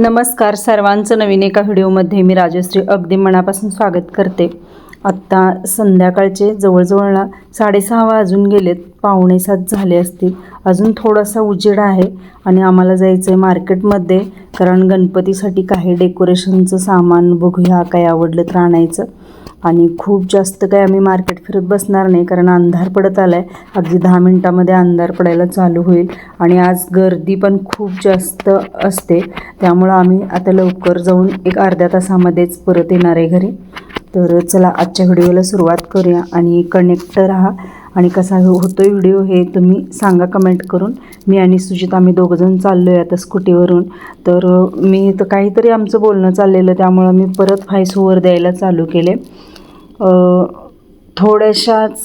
नमस्कार सर्वांचं. नवीन एका व्हिडिओमध्ये मी राजश्री. अगदी मनापासून स्वागत करते. आत्ता संध्याकाळचे जवळजवळ साडेसहा वाजून गेलेत. पावणे सात झाले असतील. अजून थोडासा उजेड आहे आणि आम्हाला जायचं आहे मार्केटमध्ये कारण गणपतीसाठी काही डेकोरेशनचं सामान बघूया काय आवडलं तर आणायचं. आणि खूप जास्त काय आम्ही मार्केट फिरत बसणार नाही कारण अंधार पडत आला आहे अगदी दहा मिनटामध्ये अंधार पडायला चालू होईल. आणि आज गर्दी पण खूप जास्त असते. त्यामुळं आम्ही आता लवकर जाऊन एक अर्ध्या तासामध्येच परत येणार आहे घरी. तर चला आजच्या व्हिडिओला सुरुवात करूया आणि कनेक्ट राहा. आणि कसा होतो व्हिडिओ हे तुम्ही सांगा कमेंट करून. मी आणि सुजित आम्ही दोघंजण चाललो आहे आता स्कूटीवरून तर मी तर काहीतरी आमचं बोलणं चाललेलं त्यामुळं मी परत फायसोवर द्यायला चालू केले आहे थोड्याशाच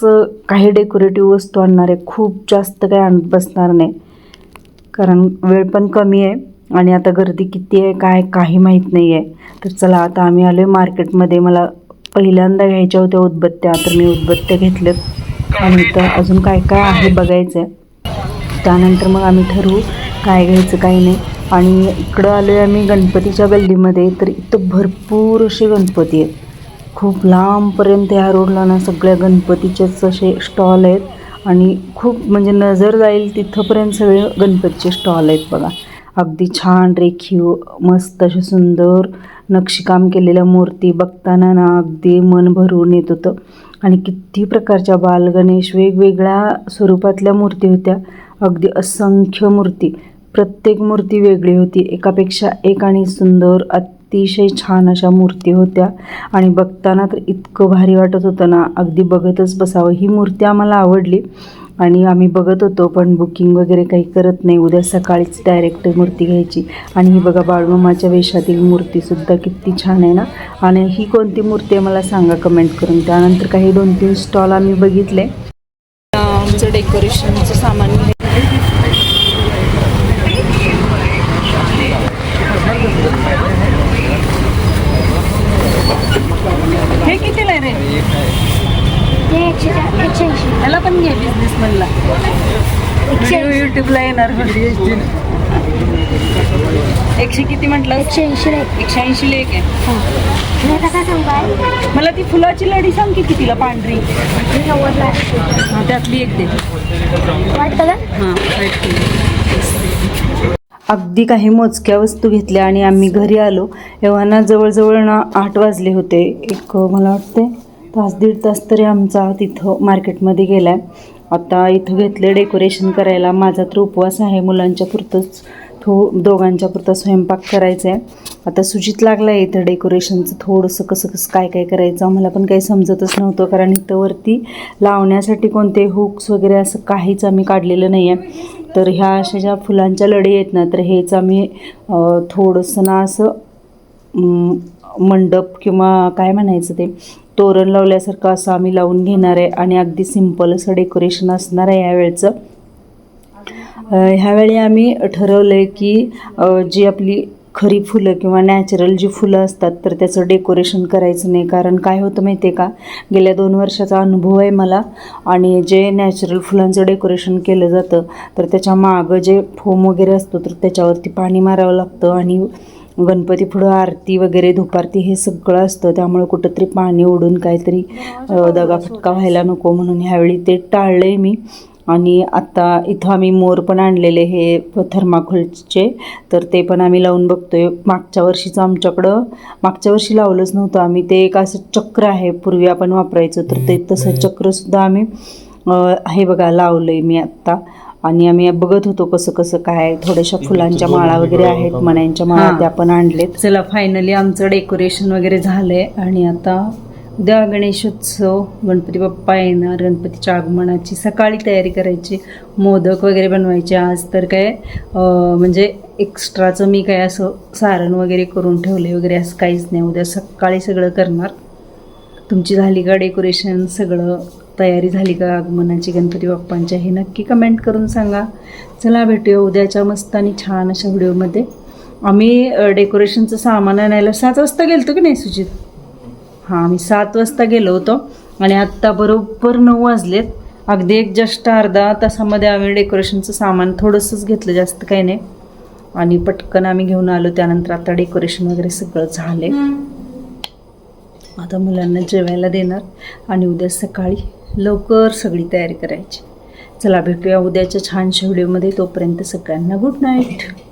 काही डेकोरेटिव्ह वस्तू आणणार आहे. खूप जास्त काही आणत बसणार नाही. कारण वेळ पण कमी आहे आणि आता गर्दी किती आहे काय काही माहीत नाही आहे तर चला आता आम्ही आलो आहे मार्केटमध्ये. मला पहिल्यांदा घ्यायच्या होत्या उदबत्त्या तर मी उदबत्त्या घेतल्यात आणि तर अजून काय काय आहे बघायचं आहे त्यानंतर मग आम्ही ठरवू काय घ्यायचं काय नाही. आणि इकडं आलो आहे आम्ही गणपतीच्या गल्लीमध्ये तर इथं भरपूर असे गणपती आहेत. खूप लांबपर्यंत ह्या रोडला ना सगळ्या गणपतीचेच असे स्टॉल आहेत. आणि खूप म्हणजे नजर जाईल तिथंपर्यंत सगळे गणपतीचे स्टॉल आहेत बघा. अगदी छान रेखीव मस्त असे सुंदर नक्षीकाम केलेल्या मूर्ती बघताना ना अगदी मन भरून येत होतं. आणि किती प्रकारच्या बालगणेश वेगवेगळ्या स्वरूपातल्या मूर्ती होत्या. अगदी असंख्य मूर्ती. प्रत्येक मूर्ती वेगळी होती. एकापेक्षा एक आणि सुंदर अतिशय छान अशा मूर्ती होत्या. आणि बघताना तर इतकं भारी वाटत होतं ना. अगदी बघतच बसावं. ही मूर्ती आम्हाला आवडली. आणि आम्ही बघत होतो पण बुकिंग वगैरे काही करत नाही. उद्या सकाळीच डायरेक्ट मूर्ती घ्यायची. आणि ही बघा बाळमामाच्या वेशातील मूर्तीसुद्धा किती छान आहे ना. आणि ही कोणती मूर्ती आहे मला सांगा कमेंट करून. त्यानंतर काही दोन तीन स्टॉल आम्ही बघितले. आमचं डेकोरेशनचं सामान हे कितीला आहे रे एकशे एकशे ऐंशी त्याला पण घे बिझनेस म्हणला व्हिडिओ युट्यूबला येणार एकशे किती म्हटलं? एकशे ऐंशी रे एकशे ऐंशी लेख आहे. सांगू काय मला ती फुलाची लढी सांग की कितीला पांढरी. मी नव्वदला हा, त्यातली एक दे. हां अगदी काही मोजक्या वस्तू घेतल्या आणि आम्ही घरी आलो. तेव्हा ना जवळजवळ ना आठ वाजले होते. एक मला वाटते तास दीड तास तरी आमचा तिथं मार्केटमध्ये गेला आहे आता इथं घेतले डेकोरेशन करायला. माझा तर उपवास आहे. मुलांच्या पुरतंच थो दोघांच्या पुरता स्वयंपाक करायचा आहे आता सुजित लागला आहे इथं डेकोरेशनचं. थोडंसं कसं कसं काय काय करायचं आम्हाला पण काही समजतच नव्हतं. कारण इथं वरती लावण्यासाठी कोणते हुक्स वगैरे असं काहीच आम्ही काढलेलं नाही आहे तर ह्या अशा ज्या फुलांच्या लढी आहेत ना तर हेच आम्ही थोडंसं ना असं मंडप किंवा काय म्हणायचं ते तोरण लावल्यासारखं असं आम्ही लावून घेणार आहे आणि अगदी सिंपल असं डेकोरेशन असणार आहे यावेळचं ह्यावेळी आम्ही ठरवलं आहे की जी आपली खरी फुलं किंवा नॅचरल जी फुलं असतात तर त्याचं डेकोरेशन करायचं नाही. कारण काय होतं माहिती आहे का? गेल्या दोन वर्षाचा अनुभव आहे मला आणि जे नॅचरल फुलांचं डेकोरेशन केलं जातं तर त्याच्या मागं जे फोम वगैरे असतो तर त्याच्यावरती पाणी मारावं लागतं आणि गणपती पुढं आरती वगैरे धुपारती हे सगळं असतं. त्यामुळे कुठंतरी पाणी ओढून काहीतरी दगाफटका व्हायला नको म्हणून ह्यावेळी ते टाळलं आहे मी. आणि आता इथं आम्ही मोर पण आणलेले हे थर्माकोलचे. तर ते पण आम्ही लावून बघतोय. मागच्या वर्षीचं आमच्याकडं मागच्या वर्षी लावलंच नव्हतं आम्ही. ते एक असं चक्र आहे. पूर्वी आपण वापरायचो तर ते तसं चक्रसुद्धा आम्ही अं, हे बघा लावलं आहे मी आत्ता आणि आम्ही बघत होतो कसं कसं काय थोड्याशा फुलांच्या माळा वगैरे आहेत मण्यांच्या माळा त्या पण आणलेत. चला फायनली आमचं डेकोरेशन वगैरे झालंय. आणि आता उद्या गणेशोत्सव गणपती बाप्पा येणार गणपतीच्या आगमनाची सकाळी तयारी करायची मोदक वगैरे बनवायचे. आज तर काय म्हणजे एक्स्ट्राचं मी काय असं सारण वगैरे करून ठेवले वगैरे असं काहीच नाही. उद्या सकाळी सगळं करणार. तुमची झाली का डेकोरेशन सगळं तयारी झाली का आगमनाची? गणपती बाप्पांच्या? हे नक्की कमेंट करून सांगा. चला भेटूया उद्याच्या मस्त आणि छान अशा व्हिडिओमध्ये आम्ही डेकोरेशनचं सामान आणायला सात वाजता गेलतो की नाही सुजित? हां आम्ही सात वाजता गेलो होतो. आणि आत्ता बरोबर नऊ वाजलेत. अगदी एक जस्ट अर्धा तासामध्ये आम्ही डेकोरेशनचं सामान थोडंसंच घेतलं जास्त काही नाही. आणि पटकन आम्ही घेऊन आलो. त्यानंतर आता डेकोरेशन वगैरे सगळं झाले आता मुलांना जेवायला देणार आणि उद्या सकाळी लवकर सगळी तयारी करायची. चला भेटूया उद्याच्या छानशा व्हिडिओमध्ये. तोपर्यंत सगळ्यांना गुड नाईट.